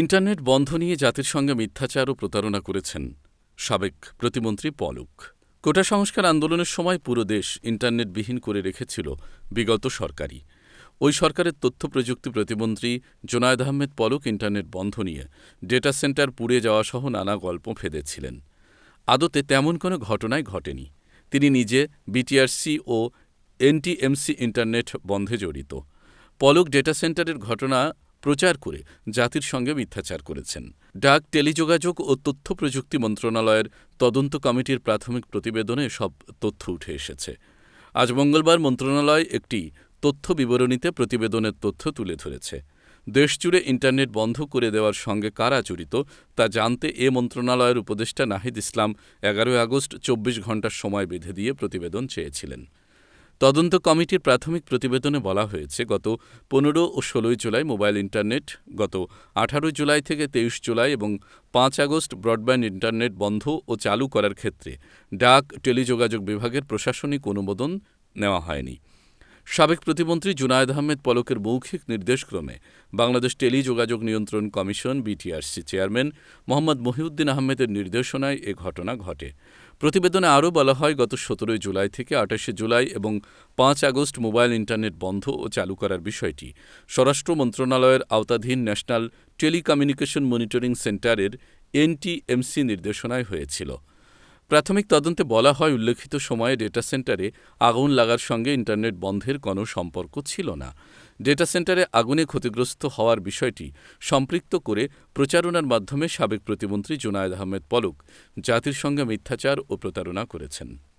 Internet বন্ধ নিয়ে জাতির সঙ্গে মিথ্যাচার ও প্রতারণা করেছেন সাবেক প্রতিমন্ত্রী পলক। কোটা সংস্কার আন্দোলনের সময় পুরো দেশ ইন্টারনেটবিহীন করে রেখেছিল বিগত সরকারই। ওই সরকারের তথ্য প্রযুক্তি প্রতিমন্ত্রী জোনায়েদ আহমেদ পলক ইন্টারনেট বন্ধ নিয়ে ডেটা সেন্টার পুড়ে যাওয়া সহ নানা গল্প ফেঁদেছিলেন। আদতে তেমন কোনো ঘটনাই ঘটেনি। তিনি নিজে বিটিআরসি ও এনটিএমসি ইন্টারনেট বন্ধে জড়িত। পলক ডেটা সেন্টারের ঘটনা প্রচার করে জাতির সঙ্গে মিথ্যাচার করেছেন। ডাক, টেলিযোগাযোগ ও তথ্য প্রযুক্তি মন্ত্রণালয়ের তদন্ত কমিটির প্রাথমিক প্রতিবেদনে সব তথ্য উঠে এসেছে। আজ মঙ্গলবার মন্ত্রণালয় একটি তথ্য বিবরণীতে প্রতিবেদনের তথ্য তুলে ধরেছে। দেশজুড়ে ইন্টারনেট বন্ধ করে দেওয়ার সঙ্গে কারা জড়িত তা জানতে এ মন্ত্রণালয়ের উপদেষ্টা নাহিদ ইসলাম এগারোই আগস্ট চব্বিশ ঘণ্টার সময় বেঁধে দিয়ে প্রতিবেদন চেয়েছিলেন। তদন্ত কমিটির প্রাথমিক প্রতিবেদনে বলা হয়েছে, গত পনেরো ও ষোলোই জুলাই মোবাইল ইন্টারনেট, গত আঠারোই জুলাই থেকে তেইশ জুলাই এবং পাঁচ আগস্ট ব্রডব্যান্ড ইন্টারনেট বন্ধ ও চালু করার ক্ষেত্রে ডাক টেলিযোগাযোগ বিভাগের প্রশাসনিক অনুমোদন নেওয়া হয়নি। সাবেক প্রতিমন্ত্রী জুনায়েদ আহমেদ পলকের মৌখিক নির্দেশক্রমে বাংলাদেশ টেলিযোগাযোগ নিয়ন্ত্রণ commission BTRC chairman Mohammad Mohiuddin আহমেদের নির্দেশনায় এ ঘটনা ঘটে। প্রতিবেদনে আরও বলা হয়, গত সতেরোই জুলাই থেকে আঠাশে জুলাই এবং পাঁচ আগস্ট মোবাইল ইন্টারনেট বন্ধ ও চালু করার বিষয়টি স্বরাষ্ট্র মন্ত্রণালয়ের আওতাধীন ন্যাশনাল টেলিকমিউনিকেশন মনিটরিং সেন্টারের এনটিএমসি নির্দেশনায় হয়েছিল। প্রাথমিক তদন্তে বলা হয়, উল্লেখিত সময়ে ডেটা সেন্টারে আগুন লাগার সঙ্গে ইন্টারনেট বন্ধের কোনো সম্পর্ক ছিল না। ডেটা সেন্টারে আগুনে ক্ষতিগ্রস্ত হওয়ার বিষয়টি সম্পৃক্ত করে প্রচারণার মাধ্যমে সাবেক প্রতিমন্ত্রী জুনায়দ আহমেদ পলক জাতির সঙ্গে মিথ্যাচার ও প্রতারণা করেছেন।